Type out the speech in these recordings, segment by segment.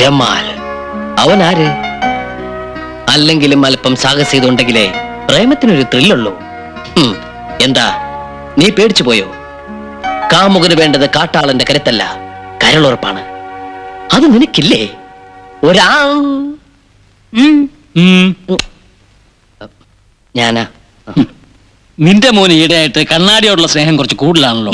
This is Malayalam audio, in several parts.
ജമാൽ. അവൻ ആര് അല്ലെങ്കിലും അല്പം സാഹസികതുണ്ടെങ്കിലേ പ്രേമത്തിനൊരു ത്രില്ലുള്ളൂ. എന്താ? നീ പേടിച്ചു പോയോ? കാമുകന് വേണ്ടത് കാട്ടാളന്റെ കരുത്തല്ല കരളുറപ്പാണ്. അത് നിനക്കില്ലേ? ഒരാ. ഞാനാ? നിന്റെ മോന് ഈടെയായിട്ട് കണ്ണാടിയോടുള്ള സ്നേഹം കുറച്ച് കൂടുതലാണല്ലോ.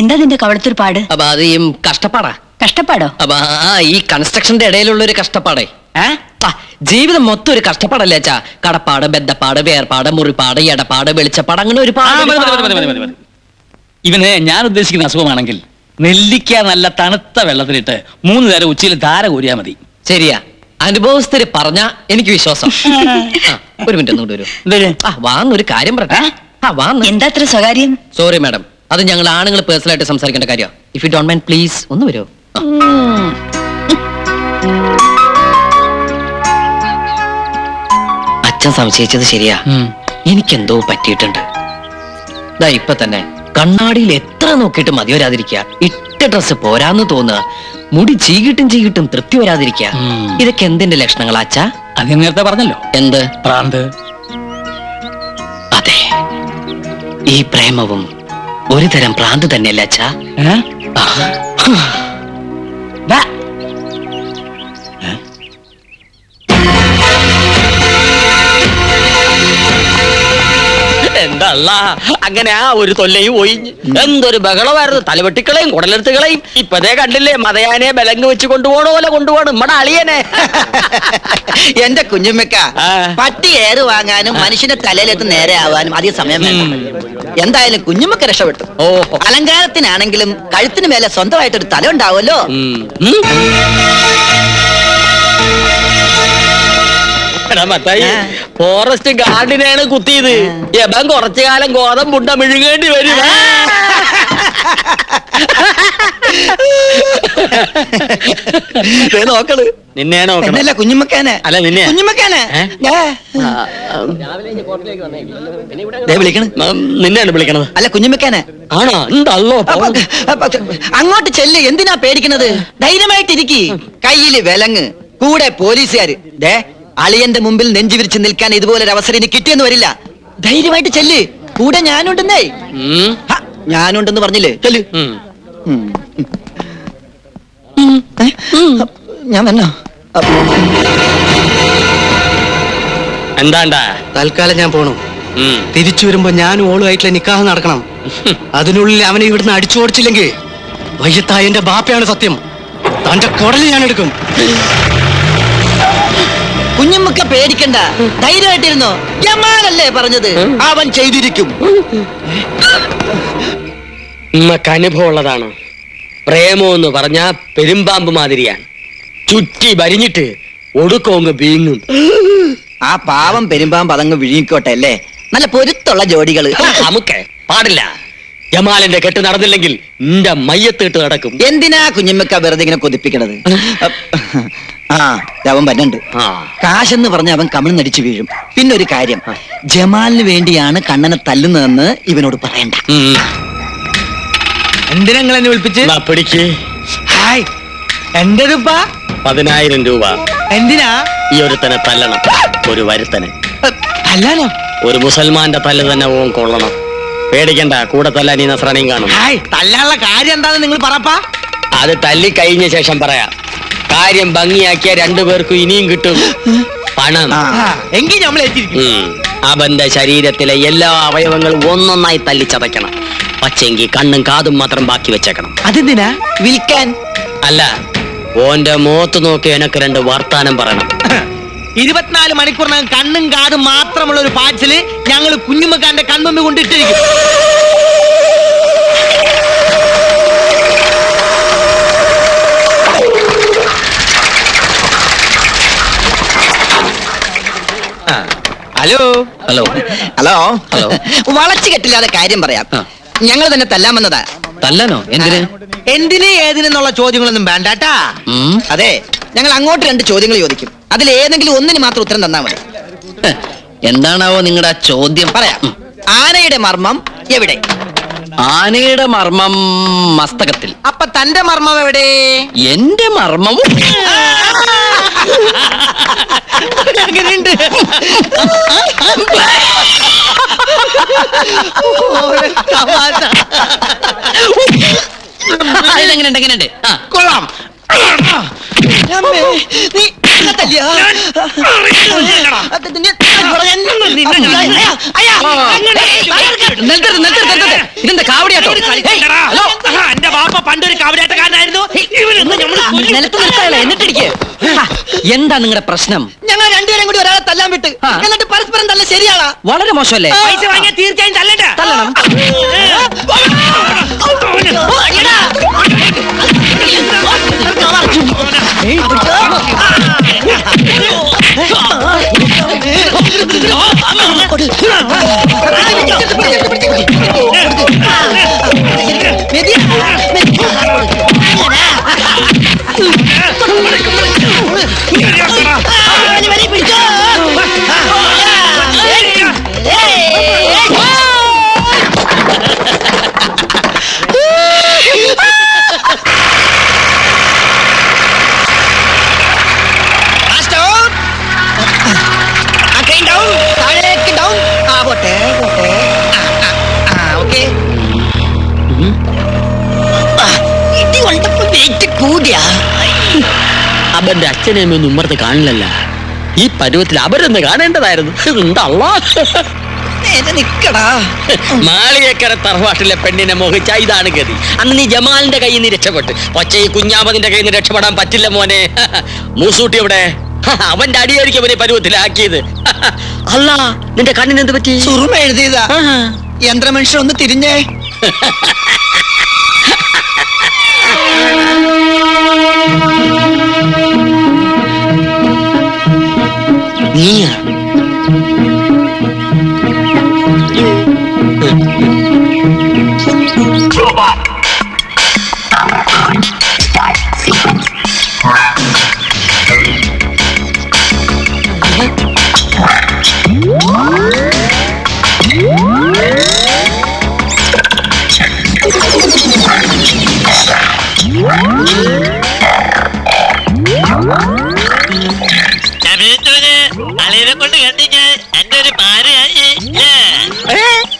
എന്താ നിന്റെ കവളത്തൊരു പാട് അപ്പൊ അത് കഷ്ടപ്പാടാ. കഷ്ടപ്പാടോ? അപ്പൊ ആ ഈ കൺസ്ട്രക്ഷന്റെ ഇടയിലുള്ള ഒരു കഷ്ടപ്പാടേ. ഏ? ആ, ജീവിതം മൊത്തം ഒരു കഷ്ടപ്പാടല്ലേ അച്ഛാ? കടപ്പാട് ബന്ധപ്പാട് വേർപാട് മുറിപ്പാട് എടപ്പാട് വെളിച്ചപ്പാട് അങ്ങനെ ഒരു ആ, മതി, മതി, മതി, മതി, മതി, മതി. ഇവന് ഞാൻ ഉദ്ദേശിക്കുന്ന അസുഖമാണെങ്കിൽ നെല്ലിക്ക നല്ല തണുത്ത വെള്ളത്തിലിട്ട് മൂന്ന് നേരം ഉച്ചയിൽ ധാര കോരിയാ മതി. ശരിയാ. അനുഭവസ്ഥര് പറഞ്ഞ എനിക്ക് വിശ്വാസം. ആ, ഒരു മിനിറ്റ് ഒന്നുകൂടി വരൂ. എന്തേലും ആ വാന്നൊരു കാര്യം പറട്ടെ ആ വാന്ന് എന്താ അത്ര സ്വകാര്യം? സോറി മാഡം അത് ഞങ്ങൾ ആണുങ്ങൾ പേഴ്സണലായിട്ട് സംസാരിക്കേണ്ട കാര്യം if you don't mind please ഒന്ന് വരൂ. അച്ഛൻ സംശയിച്ചത് ശരിയാ. എനിക്കെന്തോ പറ്റിയിട്ടുണ്ട്. ദാ ഇപ്പൊ തന്നെ കണ്ണാടിയിൽ എത്ര നോക്കിയിട്ട് മതി വരാതിരിക്കുക. ഇട്ട ഡ്രസ്സ് പോരാന്ന് തോന്നുക. മുടി ചീകിട്ടും ചീകിട്ടും തൃപ്തി വരാതിരിക്കുക. ഇതൊക്കെ എന്തിന്റെ ലക്ഷണങ്ങൾ അച്ഛാ? അത് നേരത്തെ പറഞ്ഞല്ലോ. എന്ത്? പ്രാന്ത്. അതെ. ഈ പ്രേമവും ഒരു തരം ഭ്രാന്ത് തന്നെയല്ല അച്ഛാ? അങ്ങനെ ആ ഒരു തൊല്ലയും ഒഴിഞ്ഞ് എന്തൊരു ബഹളമായിരുന്നു. തലവെട്ടിക്കളയും കുടലെടുത്തുകളയും ഇപ്പതേ കണ്ടില്ലേ മതയാനെ ബലങ്ക് വെച്ച് കൊണ്ടുപോണ പോലെ കൊണ്ടുപോകണം നമ്മടെ അളിയനെ. എന്റെ കുഞ്ഞുമ്മക്ക പട്ടി ഏറ് വാങ്ങാനും മനുഷ്യന്റെ തലയിലെത്ത് നേരെ ആവാനും അധികം സമയം എന്തായാലും കുഞ്ഞുമ്മക്ക രക്ഷപ്പെട്ടു. ഓ അലങ്കാരത്തിനാണെങ്കിലും കഴുത്തിന് മേലെ സ്വന്തമായിട്ടൊരു തല ഉണ്ടാവുമല്ലോ. മത്തായി. ഫോറസ്റ്റ് ഗാർഡിനെയാണ് കുത്തിയത്. എബൻ കുറച്ചു കാലം ഗോതം മുണ്ട മിഴുകേണ്ടി വരും. നോക്കണം. എന്നല്ല കുഞ്ഞുമ്മക്കാനെ? അല്ല, നിന്നെ. കുഞ്ഞുമക്കാനെ വിളിക്കണ്. നിന്നെയാണ് വിളിക്കണത്. അല്ല കുഞ്ഞുമക്കാനെ ആണോ? എന്തല്ലോ അങ്ങോട്ട് ചെല്ല്. എന്തിനാ പേടിക്കണത്? ധൈര്യമായിട്ടിരിക്കി. കയ്യിൽ വിലങ്ങ്. കൂടെ പോലീസുകാര്. ദേ അളിയന്റെ മുമ്പിൽ നെഞ്ചു വിരിച്ചു നിൽക്കാൻ ഇതുപോലൊരു അവസരം ഇനി കിട്ടിയെന്ന് വരില്ല. ധൈര്യമായിട്ട് ചെല്ല്. കൂടെ ഞാനുണ്ടെന്നേ. ഹ, ഞാനുണ്ടെന്ന് പറഞ്ഞില്ലേ? ചെല്ല്. ഉം. ഉം. ഏ? ഞാൻ വന്നോ? എന്താണ്ടാ തൽക്കാലം ഞാൻ പോണു. ഉം. തിരിച്ചു വരുമ്പോ ഞാനും ഓളുമായിട്ടുള്ള നിക്കാഹ് നടക്കണം. അതിനുള്ളിൽ അവനെ ഇവിടുന്ന് അടിച്ചു ഓടിച്ചില്ലെങ്കിൽ വയ്യത്തായ എന്റെ ബാപ്പയാണ് സത്യം. തന്റെ കുടൽ ഞാൻ എടുക്കും കുഞ്ഞുമ്മക്ക പേടിക്കണ്ട. ധൈര്യമായിട്ടിരുന്നോ? ജമാലല്ലേ പറഞ്ഞത്. അവൻ ചെയ്തിരിക്കും. ഉമ്മക്ക് അനുഭവമുള്ളതാണ്. പ്രേമോ എന്ന് പറഞ്ഞ പെരുമ്പാമ്പ് മാതിരിയാണ്. ചുറ്റി വരിഞ്ഞിട്ട് ഒടുക്കോങ്ങ് വീങ്ങും. ആ പാവം പെരുമ്പാമ്പ് അതങ്ങ് വിഴുങ്ങിക്കോട്ടെ അല്ലേ? നല്ല പൊരുത്തുള്ള ജോഡികൾ. നമുക്ക് പാടില്ല. ജമാലിന്റെ കെട്ട് നടന്നില്ലെങ്കിൽ നിന്റെ മയ്യത്തിട്ട് നടക്കും. എന്തിനാ കുഞ്ഞുമ്മക്ക വെറുതെ ഇങ്ങനെ കൊതിപ്പിക്കണത്? ആ അവൻ വരണ്ട് കാശെന്ന് പറഞ്ഞ അവൻ കമിഴ്ന്നടിച്ചു വീഴും. പിന്നെ ഒരു കാര്യം ജമാലിന് വേണ്ടിയാണ് കണ്ണനെ തല്ലുന്നതെന്ന് ഇവനോട് പറയണ്ട. എന്തിനാ നിങ്ങൾ എന്നെ വിളിപ്പിച്ച്? എന്നാ പിടിക്ക്. ഹായ് എന്റേതിപ്പാ? പതിനായിരം രൂപ. എന്തിനാ? ഈ ഒരുത്തനെ തല്ലണം. ഒരു വരുത്തനെ. തല്ലാനോ? ഒരു മുസൽമാന്റെ തല്ല് തന്നെ ഓൻ കൊള്ളണം. പേടിക്കണ്ട കൂടെ തല്ലാൻ ഈ നസ്രാണിയും കാണും. ഹായ് തല്ലാനുള്ള കാര്യം എന്താണെന്ന് നിങ്ങൾ പറപ്പാ? അത് തല്ലി കഴിഞ്ഞ ശേഷം പറയാം. കാര്യം ഭംഗിയാക്കിയ രണ്ടുപേർക്കും ഇനിയും കിട്ടും. പണം. എങ്കിൽ നമ്മൾ. അവന്റെ ശരീരത്തിലെ എല്ലാ അവയവങ്ങളും ഒന്നൊന്നായി തല്ലിച്ചതയ്ക്കണം. പക്ഷെങ്കിൽ കണ്ണും കാതും മാത്രം ബാക്കി വെച്ചേക്കണം. അതെന്തിനാ? വിൽക്കാൻ. അല്ല ഓന്റെ മുഖത്ത് നോക്കി എനക്ക് രണ്ട് വർത്താനം പറയണം. ഇരുപത്തിനാല് മണിക്കൂറിനകം കണ്ണും കാതും മാത്രമുള്ള ഒരു പാച്ചിൽ ഞങ്ങൾ കുഞ്ഞുമക്കാന്റെ കൺമുമ്പ് കൊണ്ടിട്ടിരിക്കും. ഹലോ. ഹലോ. ഹലോ. ഹലോ. വളച്ചു കെട്ടില്ലാതെ കാര്യം പറയാം. ഞങ്ങൾ തന്നെ തല്ലാൻ വന്നതാ. തല്ലാനോ? എന്തിന്? എന്തിന് ഏതിനെന്നുള്ള ചോദ്യങ്ങളൊന്നും വേണ്ടാട്ടാ. അതെ ഞങ്ങൾ അങ്ങോട്ട് രണ്ട് ചോദ്യങ്ങൾ ചോദിക്കും. അതിൽ ഏതെങ്കിലും ഒന്നിന് മാത്രം ഉത്തരം തന്നാ മതി. എന്താണാവോ നിങ്ങളുടെ ചോദ്യം? പറയാം. ആനയുടെ മർമ്മം എവിടെ? ആനയുടെ മർമ്മം മസ്തകത്തിൽ. അപ്പൊ തന്റെ മർമ്മം എവിടെ? എന്റെ മർമ്മം അങ്ങനെയുണ്ട് എങ്ങനെയുണ്ട് എങ്ങനെയുണ്ട്? ആ. കൊള്ളാം. നീ എന്നെ ഇതെന്താ കാവടിയാട്ടോ ഹലോ. എന്റെ ബാപ്പ പണ്ടൊരു കാവടിയാട്ടക്കാരനായിരുന്നു നിലത്ത് നിർത്താനല്ല എന്നിട്ടിരിക്കെ എന്താ നിങ്ങളുടെ പ്രശ്നം ഞങ്ങൾ രണ്ടുപേരും കൂടി ഒരാളെ തല്ലാൻ വിട്ട് എന്നിട്ട് പരസ്പരം തല്ല ശരിയാണാ വളരെ മോശമല്ലേ പൈസ വാങ്ങിയ തീർച്ചയായും തല്ലണ്ട തല്ലണം down. അവന്റെ അച്ഛനെയൊന്നും ഉമ്മർത്ത് കാണില്ലല്ല. ഈ പരുവത്തിൽ അവരൊന്ന് കാണേണ്ടതായിരുന്നു? മാളികക്കര തറവാട്ടിലെ പെണ്ണിനെ മോഹിച്ച ഇതാണ് ഗതി. അന്ന് നീ ജമാലിന്റെ കയ്യിൽ നിന്ന് രക്ഷപ്പെട്ട്. പക്ഷേ ഈ കുഞ്ഞാമതിന്റെ കയ്യിൽ നിന്ന് രക്ഷപ്പെടാൻ പറ്റില്ല മോനെ. മൂസൂട്ടി എവിടെ? അവന്റെ അടിയായിരിക്കും അവനെ പരുവത്തിലാക്കിയത്. അല്ല നിന്റെ കണ്ണിന് എന്ത് പറ്റി? സുറുമ എഴുതിയതാ. യന്ത്രമനുഷ്യൻ ഒന്ന് തിരിഞ്ഞേ. 你。呀、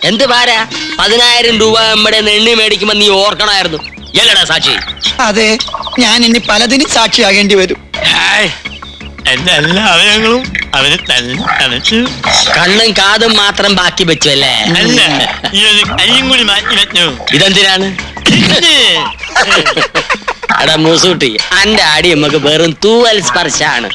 എന്ത് പാര? പതിനായിരം രൂപ നമ്മുടെ നെണ്ണി മേടിക്കുമ്പോ നീ ഓർക്കണമായിരുന്നു. എല്ലടാ സാക്ഷി. അതെ ഞാൻ ഇനി പലതിനും സാക്ഷിയാകേണ്ടി വരും. എന്റെ എല്ലാ അവയവങ്ങളും അവന് തന്നെ കണ്ണും കാതും മാത്രം ബാക്കി വെച്ചു അല്ലേ അല്ല ഈ ഒരു കൈയും കൂടി മാറ്റി വെച്ചു. ഇതെന്തിനാണ്? അടാ എടാ മൂസൂട്ടി അന്റെ അടി നമുക്ക് വെറും തൂവൽ സ്പർശാണ്.